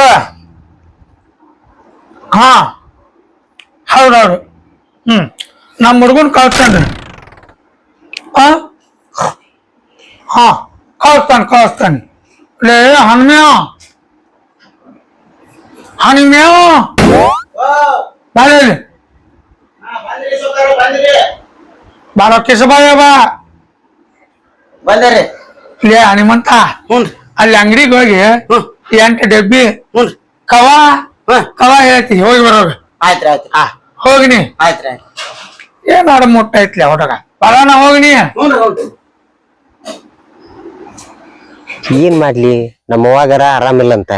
Hello ಹಾ. ಹೌದೌದು ಹ್ಮ್. ನಮ್ಮ ಹುಡುಗನ್ ಕಳಿಸ್ತಾನ್ರಿ. ಆ? ಹಾ. ಕಳಿಸ್ತಾನೆ ಕಳಿಸ್ತಾನೆ. ಲೇ ಹನುಮ್ಯಾ ಹನುಮ್ಯಾ ಬಾಳೆ ಬಾಳ ಕಿಸಬಾಯ ಬಾ ಬಂದ್ರಿ ಲೇ ಹನುಮಂತ ಹ್ಞೂ ಅಲ್ಲಿ ಅಂಗಡಿಗೆ ಹೋಗಿ ಎಂಟು ಡಬ್ಬಿ. ಕವ ಹ್ಮ್ ಕವ ಹೇಳ್ತಿ ಹೋಗಿ ಬರೋಗ ಆಯ್ತ್ರಿ ಆಯ್ತ್ರಿ ಆ ಹೋಗಿನಿ. ಆಯ್ತ್ರಿ ಆಯ್ತು ಏನ್ ಆಡ ಮುಟ್ಟ ಐತ್ಲೆ ಹುಡುಗ ಬರೋಣ ಹೋಗಿನಿ. ಏನ್ ಮಾಡ್ಲಿ? ನಮ್ಮ ಆರಾಮ ಆರಾಮಿಲ್ಲ ಅಂತ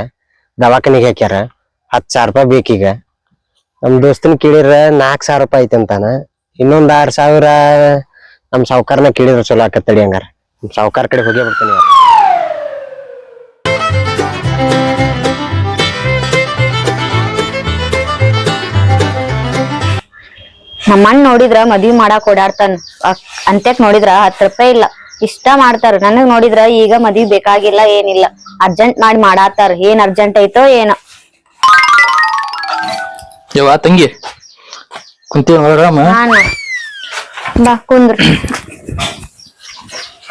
ದವಾಖಾನಿಗೆ ಹಾಕ್ಯಾರ. ಹತ್ತು ಸಾವಿರ ರೂಪಾಯಿ ಬೇಕೀಗ. ನಮ್ಮ ದೋಸ್ತನ್ ಕೇಳಿರ ನಾಲ್ಕು ಸಾವಿರ ರೂಪಾಯಿ ಐತಿ ಅಂತಾನ. ಇನ್ನೊಂದ್ ಆರ್ ಸಾವಿರ ನಮ್ಮ ಸಾವುಕಾರನ ಕೇಳಿದ್ರ ಚಲೋ ಆಕತ್ತಡಿ ಹಂಗಾರ. ನಮ್ಮ ಸಾವ್ಕಾರ ಕಡೆ ಹೋಗಿ ಬರ್ತೀನಿ. ನಮ್ಮಣ್ಣ ನೋಡಿದ್ರ ಮದ್ವಿ ಮಾಡಾಕ್ ಓಡಾಡ್ತಾನ. ಅಂತ್ಯಕ್ ನೋಡಿದ್ರ ಹತ್ತ ರೂಪಾಯಿ ಇಲ್ಲ. ಇಷ್ಟ ಮಾಡ್ತಾರ. ನನಗ್ ನೋಡಿದ್ರ ಈಗ ಮದ್ವಿ ಬೇಕಾಗಿಲ್ಲ ಏನಿಲ್ಲ. ಅರ್ಜೆಂಟ್ ಮಾಡಿ ಮಾಡಾತಾರ. ಏನ್ ಅರ್ಜೆಂಟ್ ಐತೋ ಏನೋ. ಯವ್ವ ತಂಗಿ. ಕುಂತಿ ಆರಾಮ ನಾನು ಬಾ ಕುಂದ್ರ.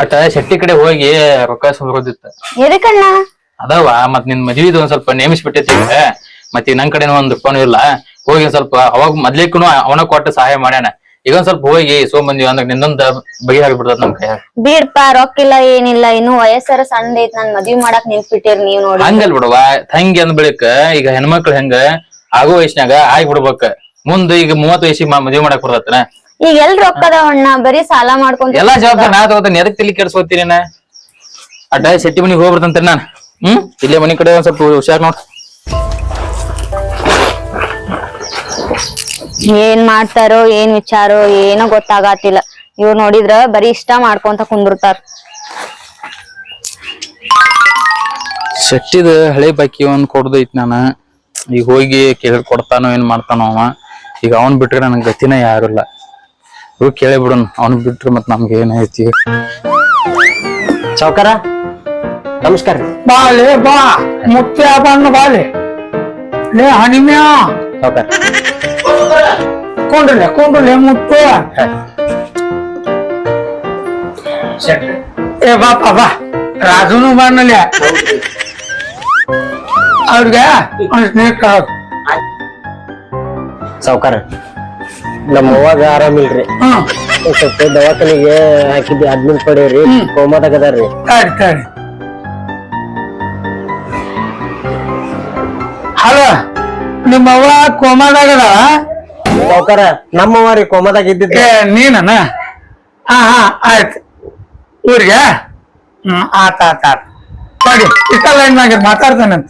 ಅಟ ಶೆಟ್ಟಿ ಕಡೆ ಹೋಗಿ ರೊಕ್ಕ ಬರೋದಿತ್ತ ಎದಕ್ಕಣ್ಣ ಅದಾವ ಮತ್ ನಿನ್ ಮದ್ವಿದ್ ಒಂದ್ ಸ್ವಲ್ಪ ನೇಮಿಸ್ಬಿಟ್ಟೈತಿ ಈಗ. ಮತ್ ಈಗ ನನ್ ಕಡೆ ಒಂದ್ ರೂಪಾನು ಇಲ್ಲ. ಹೋಗಿ ಒಂದ್ ಸ್ವಲ್ಪ ಅವಾಗ ಮದ್ಲಿಕ್ಕೂ ಅವನ ಕೊಟ್ಟು ಸಹಾಯ ಮಾಡ್ಯಾನ. ಈಗ ಒಂದ್ ಸ್ವಲ್ಪ ಹೋಗಿ ಸೋ ಬಂದಿವಿ ಅಂದ್ರೆ ನಿನ್ನೊಂದ ಬಗೆ ಆಗ್ಬಿಡ್ತದ ನಮ್ ಕೈ ಬೀಡ್ಪ ರೊಕ್ಕಿಲ್ಲ ಏನಿಲ್ಲ ಇನ್ನು ವಯಸ್ಸರ ಸಣ್ಣ ಐತ್ ನನ್ ಮದ್ವಿ ಮಾಡಕ್ ನಿಂತ್ಬಿಟ್ಟಿರ್ ನೀವ್ ನೋಡಿ. ಹಂಗಲ್ ಬಿಡವ ತಂಗಿ ಅಂದ್ ಬಿಳಿಕ ಈಗ ಹೆಣ್ಮಕ್ಳು ಹೆಂಗ ಆಗೋ ವಯಸ್ಸಿನಾಗ ಆಗಿ ಬಿಡ್ಬೇಕ ಮುಂದ್ ಈಗ ಮೂವತ್ ವಯಸ್ಸಿಗೆ ಮದ್ವಿ ಮಾಡಕ್ ಬರ್ತತನ? ಈಗ ಎಲ್ ರೊಕ್ಕದ ಅಣ್ಣ ಬರೀ ಸಾಲ ಮಾಡ್ಕೊಂಡ್ ಎಲ್ಲಾ ಜವಾಬ್ದಾರಿ ನಾ ತಗೋತೀನಿ ಎದಕ್ ತಲಿ ಕೆಡ್ಸ್ಕೊತೀನಿ ಅಡ್ಡ ಸೆಟ್ಟಿ ಮನಿಗೆ ಹೋಗ್ಬಿಡ್ತಂತ ನಾನ್. ಹ್ಮ್? ಇಲ್ಲೇ ಮನಿ ಕಡೆ ಒಂದ್ ಸ್ವಲ್ಪ ಹುಷಾರ್ ನೋಡ್. ಏನ್ ಮಾಡ್ತಾರೋ ಏನ್ ವಿಚಾರೋ ಏನೋ ಗೊತ್ತಾಗತ್ತಿಲ್ಲ ಇವ್ರು ನೋಡಿದ್ರ ಬರೀ ಇಷ್ಟ ಮಾಡ್ಕೊಂತ ಕುಂದಿರ್ತಾರ. ಶೆಟ್ಟಿದ ಹಳೆ ಬಾಕಿ ಒಂದ್ ಕೊಡ್ದೈತ್ ನಾನ. ಈಗ ಹೋಗಿ ಕೇಳಿ ಕೊಡ್ತಾನೋ ಏನ್ ಮಾಡ್ತಾನೋ ಅವ. ಈಗ ಅವನ್ ಬಿಟ್ರೆ ಗತಿನೇ ಗತಿನ ಇಲ್ಲ. ಇವ್ ಕೇಳಿ ಬಿಡೋನ್ ಅವನ್ ಬಿಟ್ರೆ ಮತ್ ನಮ್ಗೆ ಏನೈತಿ ಸಾವ್ಕಾರ? ನಮಸ್ಕಾರ ರೀ ಬಾಲೆ ಬಾ ಮುತ್ಯ ಬಣ್ಣ ಬಾಲೆ ಲೇ ಹನಿಮ್ಯಾ ಸಾವ್ಕಾರ ಕೊಂಡ್ರಲೆ ಕೊಂಡ್ರಲೆ ಮುತ್ತು ಏ ಬಾಪ ಬಾ ರಾಜುನು ಬಣ್ಣಲೆ ಅವ್ರಿಗೆ ಒಂದ್ ಸ್ನೇಹಿತ ಸಾವ್ಕಾರ ನಮ್ಮ ಅವ್ವಾಗ ಆರಾಮಿಲ್ರಿ ಹ್ಮ್ ಒಂದ್ ಸ್ವಲ್ಪ ದವಾಖಾನಿಗೆ ಹಾಕಿದ್ವಿ ಅಡ್ಮಿಟ್ ಪಡೀವ್ರಿ ಕೋಮಾದಾಗ ಅದಾರ್ರಿ ಸರಿ ಸರಿ ಹಲೋ ನಿಮ್ಮವ್ವ ಕೋಮಾದಾಗದ? ಕೋಮದಾಗ ನಮ್ಮವ್ವ ರೀ ಕೋಮಾದಾಗ ಇದ್ದಿದ್ದೆ. ನೀನನ? ಹಾ ಹಾ ಆಯ್ತು. ಊರಿಗೆ? ಹ್ಮ್ ಆತ ಆತ ಆತ. ನೋಡಿ ಇಷ್ಟ ಲೈನ್ ಮ್ಯಾಗ ಮಾತಾಡ್ತಾನಂತ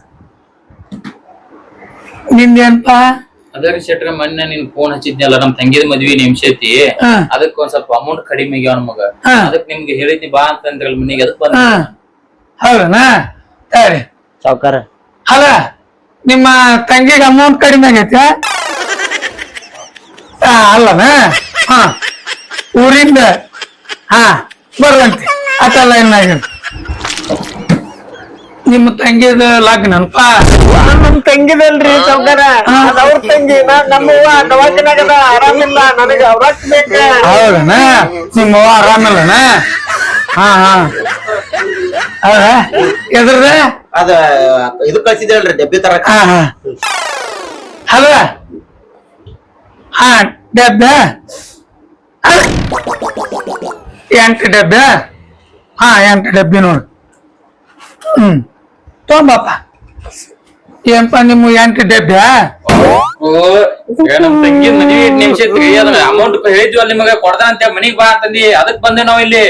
ನಿಂದೇನ್ಪ? ರೀ ಶೆಟ್ರ ಮೊನ್ನೆ ನಿನ್ ಫೋನ್ ಹಚ್ಚಿದ್ನಲ್ಲ ನಮ್ ತಂಗಿದ ಮದ್ವಿ ನಿಮಿಷೈತಿ ಹಾ. ಅದಕ್ಕ ಒಂದ್ ಸ್ವಲ್ಪ ಅಮೌಂಟ್ ಕಡಿಮೆ ಆಗ್ಯಾವ ನಮಗ ಹಾ. ಅದಕ್ ನಿಮ್ಗೆ ಹೇಳಿದ್ನಿ ಬಾ ಅಂತಂದ್ರಲ್ಲ ಮನೆಗೆ ಅದಕ್ ಬಂದ. ಹಾ. ಹೌದನಾ? ಸರಿ. ಸಾವ್ಕಾರ ಅಲ್ಲ ನಿಮ್ಮ ತಂಗಿಗೆ ಅಮೌಂಟ್ ಕಡಿಮೆ ಆಗೈತೆ? ಅಲ್ಲನ? ಹಾ. ಊರಿಂದ? ಹಾ ಬರುವಂತೆ. ಅಟಲ್ಲ ಏನಾಗ ನಿಮ್ಮ ತಂಗಿದ ಲಗ್ನಪ್ಪ ನಮ್ ತಂಗಿದಲ್ರಿ ಸಾವ್ಕಾರ ಅದ್ ಅವ್ರ ತಂಗಿ. ನಮ್ಮವ್ವ ದವಾಖಾನ್ಯಾಗದ. ಆರಾಮಿಲ್ಲ. ನನಗೆ ಅವ್ರಕ್ ಬೇಕ? ಹೌದನ? ನಿಮ್ಮ ಅವ್ವ ಆರಾಮಿಲ್ಲನ? ಹಾ ಹಾ. ಹೌದಾ? ಎದ್ರದ? ಅದ ಇದು ಕಳ್ಸಿದ್ರಲ್ರಿ ಡಬ್ಬಿ ತರಕ ಹಾ ಹಾ. ಹಲೋ. ಹಾ ಡಬ್ಬೆ? ಎಂಟು ಡಬ್ಬೆ ಹಾ ಎಂಟು ಡಬ್ಬಿ ನೋಡು. ಹ್ಮ್. ತೊಂಬಪ್ಪ ಏನಪ್ಪ ನಿಮ್ಮ ಎಂಟು ಡಬ್ಬೆ ನಮ್ ತಂಗಿ ಮದ್ವಿ ನಿಮಿಷ ಐತ್ರಿ. ಅದನ್ನ ಅಮೌಂಟ್ ಹೇಳಿದ್ವಲ್ಲ ನಿಮಗ ಕೊಡ್ದ ಅಂತ ಮನಿಗ್ ಬಾ ಅಂತಂದಿ. ಅದಕ್ ಬಂದೆ ನಾವ್ ಇಲ್ಲಿ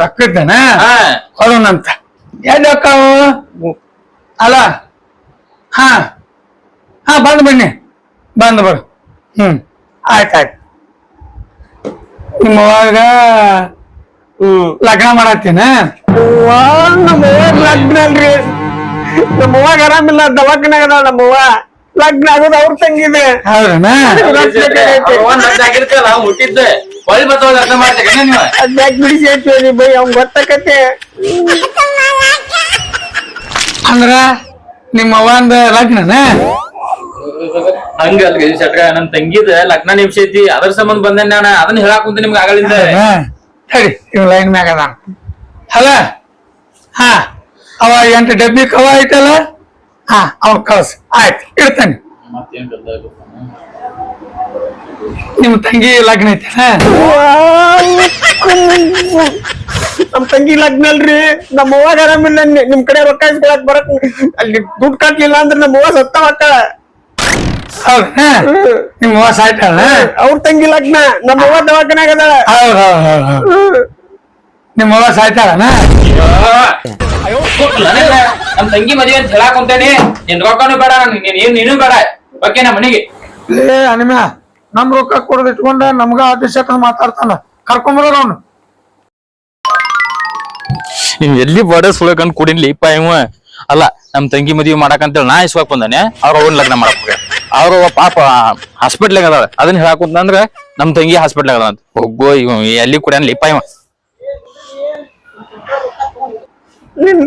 ರೊಕ್ಕದ್ದನ ಹಾ. ಕೊಡೋಣಂತ ಎಲ್ಲಿ ಹೋಗ್ತಾವು ಅಲ್ಲ. ಹಾ. ಹಾ ಬಂದು ಬನ್ನಿ. ಬಂದು ಬರು. ಹ್ಮ್. ಆಯ್ತು ಆಯ್ತು ನಿಮ್ಮವಾಗ ಲಗ್ನ ಮಾಡತ್ತೀನ? ನಮ್ಮವ್ವ ಲಗ್ನ ಅಲ್ರಿ. ನಮ್ಮವ್ವಾಗ ಆರಾಮಿಲ್ಲ ದವಾಖಾನಾಗ ಅದಾಳ ನಮ್ಮವ್ವ. ಲಗ್ನ ಆಗೋದು ಅವ್ರ ತಂಗಿದೆ. ಅವ್ನ್ ಹುಟ್ಟಿದ್ದ. ಹೊಳಿ ಬತ್ತವಾಗ ಅರ್ಥ ನೀವು? ಅದ್ಯಾಕ್ ಬಿಡಿಸಿ ಹೇಳ್ತೀವಿ ಬೈ ಅವ್ನ್ ಗೊತ್ತಾಕತ್ತೆ ಅಂದ್ರ ನಿಮ್ಮ ಅವ್ವಂದ ಲಗ್ನನ? ಹಂಗ ಅಲ್ರಿ ಶೆಟ್ರ ನನ್ ತಂಗಿದ ಲಗ್ನ ನಿಮಿಷ ಐತಿ ಅದ್ರ ಸಂಬಂಧ ಬಂದೆ ನಾನು? ಅದನ್ನ ಹೇಳಾಕ್ ಕುಂತ ನಿಮ್ಗೆ ಆಗಲಿಂದ ಹಾ, ಸರಿ ಇವ್ ಲೈನ್ ಮ್ಯಾಗ ಅದಾನ. ಹಲ? ಹಾ ಅವ ಎಂಟು ಡಬ್ಬಿ ಕವ ಐತಲ್ಲ? ಹಾ ಅವ್ ಕಳ್ಸ. ಆಯ್ತು ಇಡ್ತಾನೆ. ನಿಮ್ ತಂಗಿ ಲಗ್ನ ಐತಲ್ಲ ನಮ್ ತಂಗಿ ಲಗ್ನ ಅಲ್ರಿ. ನಮ್ಮ ಅವ್ವಾಗ ಆರಾಮಿಲ್ಲ ನಿಮ್ ಕಡೆ ರೊಕ್ಕ ಇಸ್ಕೊಳಕ್ ಬರಕ್ ಅಲ್ಲಿ ದುಡ್ಡು ಕಟ್ಲಿಲ್ಲ ಅಂದ್ರೆ ನಮ್ಮ ಅವ್ವ ಸತ್ತ ಮಕ್ಕಳ. ಹೌದಾ ನಿಮ್ ಅವ್ವ ಆಯ್ತಲ್ಲ ಅವ್ರ ತಂಗಿ ಲಗ್ನ ನಮ್ಮ ಅವ್ವ ದವಾಖಾನಾಗ ಅದಾಳ. ಹೌದ್ ಹೌದ್ ಹೌದ್ ಹೌದ್. ನಿಮ್ಮ ವಾಸ ಆಯ್ತಾಳನ ನಮ್ ತಂಗಿ ಮದ್ವೆ ಅಂತ ಹೇಳಕ್ ಕುಂತೇನಿ ನಿನ್ ರೊಕ್ಕನು ಬೇಡ ನನ್- ನೀನ್ ಏನ್ ನೀನು ಬೇಡ. ಓಕೆ ಮನೆಗೆ? ಏ ಅನಿಮ. ನಮ್ ರೊಕ್ಕ ಕೊಡದ್ ಇಟ್ಕೊಂಡ ನಮ್ಗ ಆದೇಶ ಮಾತಾಡ್ತಾನ. ಕರ್ಕೊಂಬರೋದು ಅವ್ನು. ನೀವ್ ಎಲ್ಲಿ ಬಡ ಸುಳಕಂಡ್ ಕುಡಿನ್ಲಿ ಇಪ್ಪ ಇವ? ಅಲ್ಲ, ನಮ್ ತಂಗಿ ಮದ್ವಿ ಮಾಡಕಂತೇಳಿ ನಾ ಇಸ್ವಾಕ್ ಬಂದಾನೆ, ಅವ್ರ ಅವನ್ ಲಗ್ನ ಮಾಡಕ್. ಅವ್ರ ಪಾಪ ಹಾಸ್ಪಿಟ್ಲಾಗ ಅದಾಳ ಅದನ್ನ ಹೇಳಾಕ್ ಕುಂತಂದ್ರ ನಮ್ ತಂಗಿ ಹಾಸ್ಪಿಟ್ಲಾಗ ಅಂತ ಹೋಗೋ ಇವ ಎಲ್ಲಿ ಕುಡಿಯನ್ಲಿ ಇಪ್ಪ ನೀನ್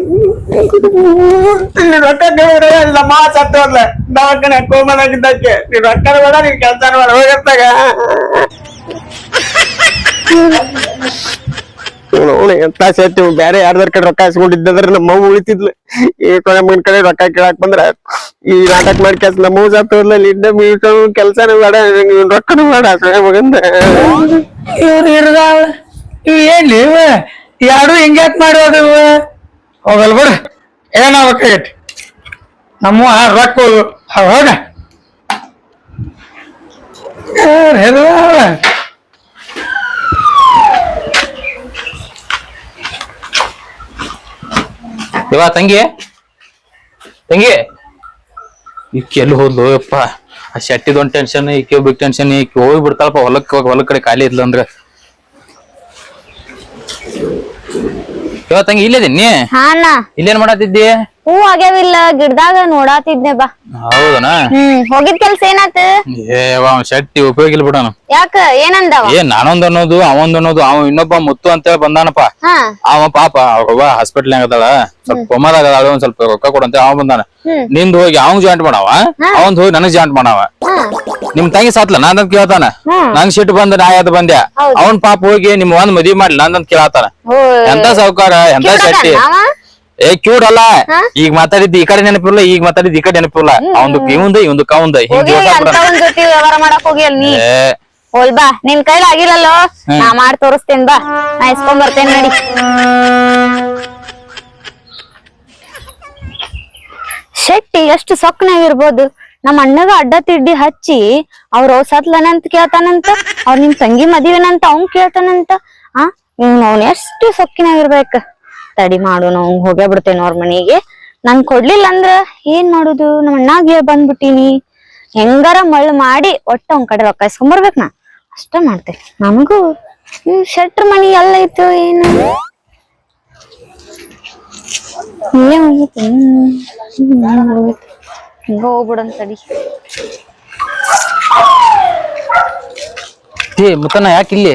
ರೊಕ್ಕ ಕೇಳಿದ್ರೆ ಇಲ್ಲ ಮಾ ಸತ್ತ ಹೋದ್ಲ. ದವಾಖಾನೆ ಕೋಮಲಾಗಿದ್ದಕ್ಕೆ. ನೀನ್ ರೊಕ್ಕ ಬೇಡ ನೀನ್ ಕೆಲಸ ಬೇಡ ಹೋಗಿರ್ತಾಗ ನೋಡಿ ಎಂತ ಸೆಟ್ ಬೇರೆ ಯಾರ್ದಾರ ಕಡೆ ರೊಕ್ಕ ಇಸ್ಕೊಂಡಿದ್ದಂದ್ರೆ ನಮ್ಮ ಮಗು ಉಳಿತಿದ್ಲು. ಈ ಕೊನೆ ಮಗನ ಕಡೆ ರೊಕ್ಕ ಕೇಳಾಕ್ ಬಂದ್ರ ಈ ನಾಟಕ ಮಾಡಿ ಕೆಲ್ಸ ನಮ್ಮ ಮಗು ಸತ್ತ ಹೋದ್ಲ ಇದ್ದ ಮೀಟರ್ ಕೆಲ್ಸನೂ ಬೇಡ ರೊಕ್ಕನೂ ಬೇಡ ಸೊನೆ ಮಗಂದ. ಇವ್ರು ಇರ್ದಾವ ಇವ್ ಏನ್ ಇವ? ಯಾರು ಹಿಂಗ್ಯಾಕ್ ಮಾಡೋದು ಹೋಗಲ್ ಬಿಡ. ಏನಾಗಬೇಕಾಗೈತಿ ನಮ್ಮ ರೊಕ್ಕ ಹೋಗ. ಇವಾ ತಂಗಿ? ತಂಗಿ? ಈಕೆ ಎಲ್ಲಿ ಹೋದ್ಲು? ಯಪ್ಪ, ಆ ಶೆಟ್ಟಿದೊಂದ್ ಟೆನ್ಷನ್ ಈಕೆ ಬಿಗ್ ಟೆನ್ಷನ್ ಈಕೆ ಹೋಗಿ ಬಿಡ್ತಾಳಪ್ಪ ಹೊಲಕ್ಕೆ ಹೊಲಕ್ ಕಡೆ ಖಾಲಿ ಇದ್ಲ ಇವ ತಂಗಿ ಅಣ್ಣ. ಇಲ್ಲೇನ್ ಮಾಡತ್ತಿದ್ದಿ ಹೂ ಆಗ್ಯಾವಿಲ್ಲ ಗಿಡದಾಗ ನೋಡಾತಿದ್ನೆ ಬಾ. ಹೌದನ? ಹ್ಮ್ ಹೋಗಿದ್ ಕೆಲ್ಸ ಏನಾತ? ಅವ ಶೆಟ್ಟಿ ಉಪಯೋಗ ಇಲ್ಲ ಬಿಡೋಣ ಯಾಕ ಏನಂದ ಏ ನಾನೊಂದ್ ಅನ್ನೋದು ಅವಂದ್ ಅನ್ನೋದು ಅವ ಇನ್ನೊಬ್ಬ ಮುತ್ತು ಅಂತೇಳಿ ಬಂದಾನಪ್ಪ. ಹಾ. ಅವ ಪಾಪ ಅವ್ರವ್ವ ಹಾಸ್ಪಿಟಲ್ ಆಗದಳ ಸ್ವಲ್ಪ ಕೊಮ್ಮದಾಗ ಅದಾಳ ಒಂದ್ ಸ್ವಲ್ಪ ರೊಕ್ಕ ಕೊಡಂತ ಅವ ಬಂದಾನ. ನಿಂದ ಹೋಗಿ ಅವಂಗ್ ಜಾಯಿಂಟ್ ಮಾಡವ? ಅವಂದ್ ಹೋಗಿ ನನಗ್ ಜಾಯಿಂಟ್ ಮಾಡವ. ನಿಮ್ ತಂಗಿ ಸಾತ್ಲ? ನಾನ್ ಕೇಳ್ತಾನ. ನಂಗ್ ಸಿಟ್ಟು ಬಂದ ನಾ ಯಾವ್ದು ಬಂದ್ಯ ಅವನ್ ಪಾಪ ಹೋಗಿ ನಿಮ್ ಒಂದ್ ಮದ್ವಿ ಮಾಡ್ಲಿ ನಂದಂತ ಕೇಳತಾನ. ಓ ಎಂತ ಸಾವ್ಕಾರ? ಎಂತ ಶೆಟ್ಟಿ? ಏ ಕ್ಯೂಟ್ ಅಲ್ಲ? ಈಗ ಮಾತಾಡಿದ್ದು ಈ ಕಡೆ ನೆನಪಿಲ್ಲ ಈಗ ಮಾತಾಡಿದ್ದು ಈ ಕಡೆ ನೆನಪಿಲ್ಲ ಅವಂದು ಇವಂದು ಇವಂದು ಕವಂದು ವ್ಯವಹಾರ ಮಾಡಕ್ ಹೋಗಿ ನೀ. ಹೋಲ್ ಬಾ. ನಿನ್ ಕೈಲಿ ಆಗಿಲ್ಲಲ್ಲೋ? ನಾ ಮಾಡಿ ತೋರಿಸ್ತೇನ್ ಬಾ. ನಾ ಇಸ್ಕೊಂಡ್ ಬರ್ತೇನೆ ನಡಿ. ಶೆಟ್ಟಿ ಎಷ್ಟು ಸೊಕ್ಕನಾಗಿರ್ಬೋದು ನಮ್ಮ ಅಣ್ಣಗ ಅಡ್ಡ ತಿಡ್ಡಿ ಹಚ್ಚಿ ಅವ್ರ ಅವ್ ಸತ್ಲನಂತ ಕೇಳ್ತಾನಂತ, ಅವ್ರ ನಿಮ್ ತಂಗಿ ಮದಿವೆನಂತ ಅವ್ನ್ ಕೇಳ್ತಾನಂತ, ಆ? ಅವ್ನ ಎಷ್ಟು ಸೊಕ್ಕಿನಾಗಿರ್ಬೇಕ? ತಡಿ ಮಾಡು ನಾವು ಹೋಗೇ ಬಿಡ್ತೇನೆ ಅವ್ರ ಮನೆಗೆ. ನಂಗ್ ಕೊಡ್ಲಿಲ್ಲ ಅಂದ್ರ ಏನ್ ಮಾಡುದು? ನಮ್ಮ ಅಣ್ಣಾಗ ಬಂದ್ಬಿಟ್ಟಿನಿ. ಹೆಂಗಾರ ಮಳ್ ಮಾಡಿ ಒಟ್ಟ ಅವ್ನ ಕಡೆ ರೊಕ್ಕ ಇಸ್ಕೊಂಬರ್ಬೇಕ್ ನಾ. ಅಷ್ಟ ಮಾಡ್ತೇನೆ ನಮಗೂ ಹ್ಮ್, ಶೆಟ್ರ್ ಮನಿ ಎಲ್ಲ ಇತ್ತು ಏನು? ಹೋಗಿತ್ತು. ಹಿಂಗ ಹೋಗ್ಬಿಡನ್ ತಡಿ. ಏ ಮುತ್ತನ ಯಾಕೆ ಇಲ್ಲಿ?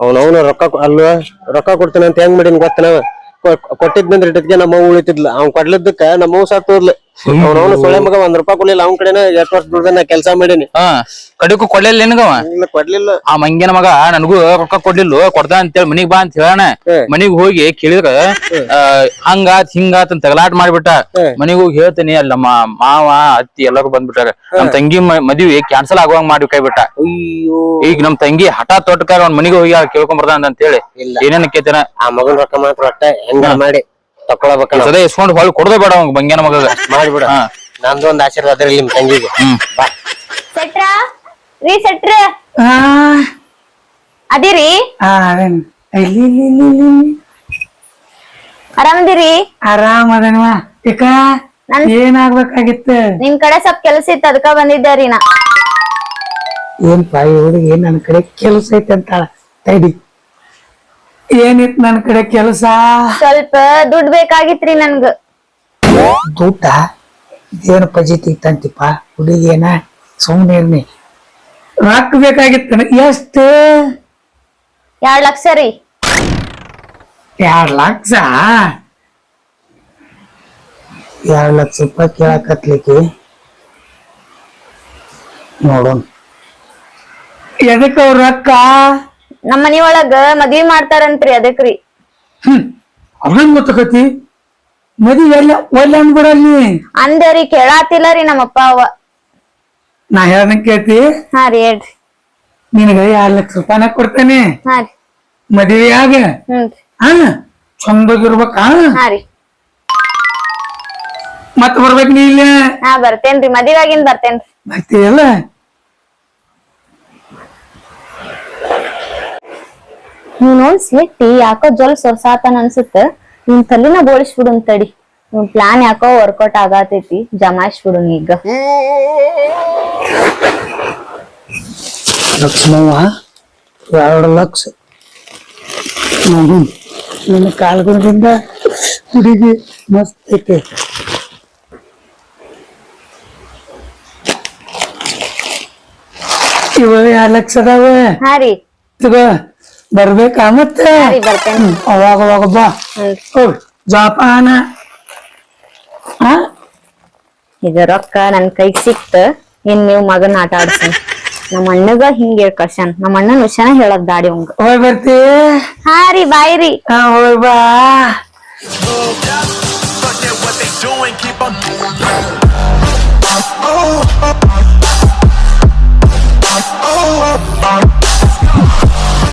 ಅವನವನು ರೊಕ್ಕ ಕೊ- ಅಲ್ವಾ? ರೊಕ್ಕ ಕೊಡ್ತಾನೆ ಅಂತ ಹೆಂಗ್ ಮಾಡೀನಿ ಗೊತ್ತನವ ಕೊಟ್ಟಿದ್ನಂದ್ರೆ ಇಟ್ಟಿದ್ಕೆ ನಮ್ಮ ಅವ್ವ ಉಳಿತಿದ್ಲ. ಅವ್ನ್ ಕೊಡ್ಲಿದ್ದಕ್ಕ ನಮ್ಮ ಅವ್ವ ಸತ್ತು ಹೋದ್ಲು ಅವನವನು ಸೊಳ್ಳೆ ಮಗ ಒಂದ್ ರೂಪಾಯಿ ಕೊಡ್ಲಿಲ್ಲ ಅವ್ನ ಕಡೆನ ಎಷ್ಟ್ ವರ್ಷ ದುಡ್ದ ಕೆಲಸ ಮಾಡೀನಿ. ಹಾ ಕಡಿಕು ಕೊಡ್ಲಿಲ್ಲ ನಿನಗವ? ಇಲ್ಲ ಕೊಡ್ಲಿಲ್ಲ. ಆ ಮಂಗಿನ ಮಗ ನನಗೂ ರೊಕ್ಕ ಕೊಡ್ಲಿಲ್ಲ ಕೊಡ್ತಾ ಅಂತೇಳಿ ಮನಿಗ್ ಬಾ ಅಂತ ಹೇಳಣ. ಮನಿಗ್ ಹೋಗಿ ಕೇಳಿದ್ರ ಹಂಗಾತ್ ಹಿಂಗಾತ್ ಅಂತ ತಗಲಾಟ ಮಾಡ್ಬಿಟ್ಟ. ಮನಿಗ್ ಹೋಗಿ ಹೇಳ್ತೀನಿ ಅಲ್ಲಿ ನಮ್ಮ ಮಾವ ಅತ್ತಿ ಎಲ್ಲರೂ ಬಂದ್ಬಿಟ್ಟಾರ. ನಮ್ ತಂಗಿ ಮದ್ವಿ ಕ್ಯಾನ್ಸಲ್ ಆಗುವಂಗ್ ಮಾಡಿ ಕೈ ಬಿಟ್ಟ ಅಯ್ಯೋ. ಈಗ ನಮ್ ತಂಗಿ ಹಠ ತೊಟ್ಕಾರ ಅವ್ನ ಮನಿಗೆ ಹೋಗಿ ಕೇಳ್ಕೊಂಡ್ ಬರ್ದ ಅಂತ ಹೇಳಿ. ಏನೇನ್ ಕೇಳ್ತೇನ? ಆ ಮಗನ್ ರೊಕ್ಕ ಮಾತ್ರ ಹೆಂಗ ಮಾಡಿ. ತಕೊಳಬೇಕ ಸದೇ ಇಸ್ಕೊಂಡ್ ಹೊಳ್ ಕೊಡದೆ ಬೇಡ ಅವಂಗ ಬಂಗ್ಯಾನ ಮಗ ಮಾಡ್ಬಿಡ ಹಾ. ನಂದು ಒಂದ್ ಆಶೀರ್ವಾದ ಇರ್ಲಿ ನಿಮ್ ತಂಗಿಗೆ. ಹ್ಮ್. ಬಾ. ಸೆಟ್ರ? ರೀ ಸೆಟ್ರ? ಆ, ಅದಿರಿ? ಆ, ಅದೇನ್. ಇಲ್ಲಿ, ಇಲ್ಲಿ, ಇಲ್ಲಿ, ಇಲ್ಲಿ, ಇಲ್ಲಿ. ಆರಾಮದಿರಿ? ಆರಾಮ್ ಅದನ್ವ ಇಕ ನನ್- ಏನಾಗ್ಬೇಕಾಗಿತ್ತು? ನಿಮ್ ಕಡೆ ಸ್ವಲ್ಪ ಕೆಲಸ ಇತ್ತು ಅದಕ್ಕ ಬಂದಿದ್ದೆ ರೀ ನಾ. ಏನ್ ಪಾಯಿ ಹುಡುಗಿ ನನ್ ಕಡೆ ಕೆಲಸ ಐತೆ ಅಂತಾಳ? ತಡಿ. ಏನಿತ್ ನನ್ ಕಡೆ ಕೆಲಸ? ಸ್ವಲ್ಪ ದುಡ್ಡು ಬೇಕಾಗಿತ್ರಿ ನನ್ಗ. ದುಡ್ಡ? ಏನು ಪಜಿತಿ ಇತ್ತಂತಿಪ್ಪ ಹುಡುಗಿ ಏನ ಸುಮ್ನೆ ಇರ್ನಿ. ರೊಕ್ಕ ಬೇಕಾಗಿತ್ತ ಎಷ್ಟು? ಎರಡ್ ಲಕ್ಷ ರೀ. ಎರಡ್ ಲಕ್ಷ? ಎರಡ್ ಲಕ್ಷ ರೂಪಾಯಿ ಕೇಳಕತ್ಲಿಕ್ಕೆ. ನೋಡೋಣ. ಎದಕ್ಕ ರೊಕ್ಕ? ನಮ್ಮ ಮನಿ ಒಳಗ ಮದ್ವಿ ಮಾಡ್ತಾರಂತ್ರಿ ಅದಕ್ರಿ. ಹ್ಮ್. ಅವ್ರಂಗ್ ಗೊತ್ತಕತಿ? ಮದಿ ಎಲ್ಲ ಒಲ್ಲ ಅಂದ್ಬಿಡಲ್ಲಿ ಅಂದರಿ ಕೇಳಾತಿಲ್ಲ ರೀ ನಮ್ಮಪ್ಪ ಅವ. ನಾ ಹೇಳ್ದಂಗ್ ಕೇಳ್ತಿ? ಹಾ ರೀ ಹೇಳ್ರಿ. ನಿನಗ ಎರಡ್ ಲಕ್ಷ ರೂಪಾಯಿನ ಕೊಡ್ತೇನೆ. ಹಾ ರೀ. ಮದುವೆಯಾಗ ಹ್ಮ್ ರೀ. ಹಾ ಚಂದಾಗಿರ್ಬೇಕ? ಹಾ ರೀ. ಮತ್ ಬರ್ಬೇಕ್ ನೀ ಇಲ್ಲ? ಹಾ ಬರ್ತೇನ್ರಿ. ಮದ್ವಿವಾಗಿನ್ ಬರ್ತೇನ್ರಿ. ಬರ್ತೀಯಲ್ಲ ನೀವ್ ನೋಡ್ ಸ್ಲಿಟ್ಟಿ ಯಾಕೋ ಜಲ್ ಸೊರ್ಸಾತನ ಅನ್ಸುತ್ತ. ನಿನ್ ತಲಿನ ಬೋಳಿಸ್ಬಿಡು ಅಂತಡಿ ನಿಮ್ ಪ್ಲಾನ್ ಯಾಕೋ ವರ್ಕೌಟ್ ಆಗತೈತಿ. ಜಮಾಯಿಸ್ಬಿಡು ನೀ ಈಗ ಲಕ್ಷ್ಮವ್ವ ಎರಡು ಲಕ್ಷ. ಹ್ಮ್ ನಿನ್ನ ಕಾಲ್ಗುಣದಿಂದ ಹುಡುಗಿ ಮಸ್ತ್ ಐತೆ. ಇವ ಎರಡು ಲಕ್ಷ ಅದಾವ? ಹಾ ರೀ. ತಗೋ ಬರ್ಬೇಕಾ ಮತ್ತೆ ಹಾ ರೀ ಬರ್ತೇನೆ. ಹ್ಮ್, ಅವಾಗ ಅವಾಗ ಬಾ. ಹ್ಮ್. ಹೋಗ್ ಜೋಪಾನ. ಹಾ ಈಗ ರೊಕ್ಕ ನನ್ ಕೈಗ್ ಸಿಕ್ತ. ಇನ್ ನೀವ್ ಮಗನ್ ಆಟ ಆಡ್ತೀನಿ ನಮ್ಮ ಅಣ್ಣಗ ಹಿಂಗ್ ಹೇಳ್ ಕಳ್ಸ್ಯಾನ ನಮ್ಮ ಅಣ್ಣನ ವಿಷಯನ ಹೇಳದ್ ದಾಡಿ ಅವಂಗ ಹೋಯ್ ಬರ್ತಿ ಹಾ ರೀ ಬಾಯ್ ರೀ. ಹಾ ಹೋಯ್ ಬಾ. Forget what they doing, keep on. Oh, oh, oh, oh, oh.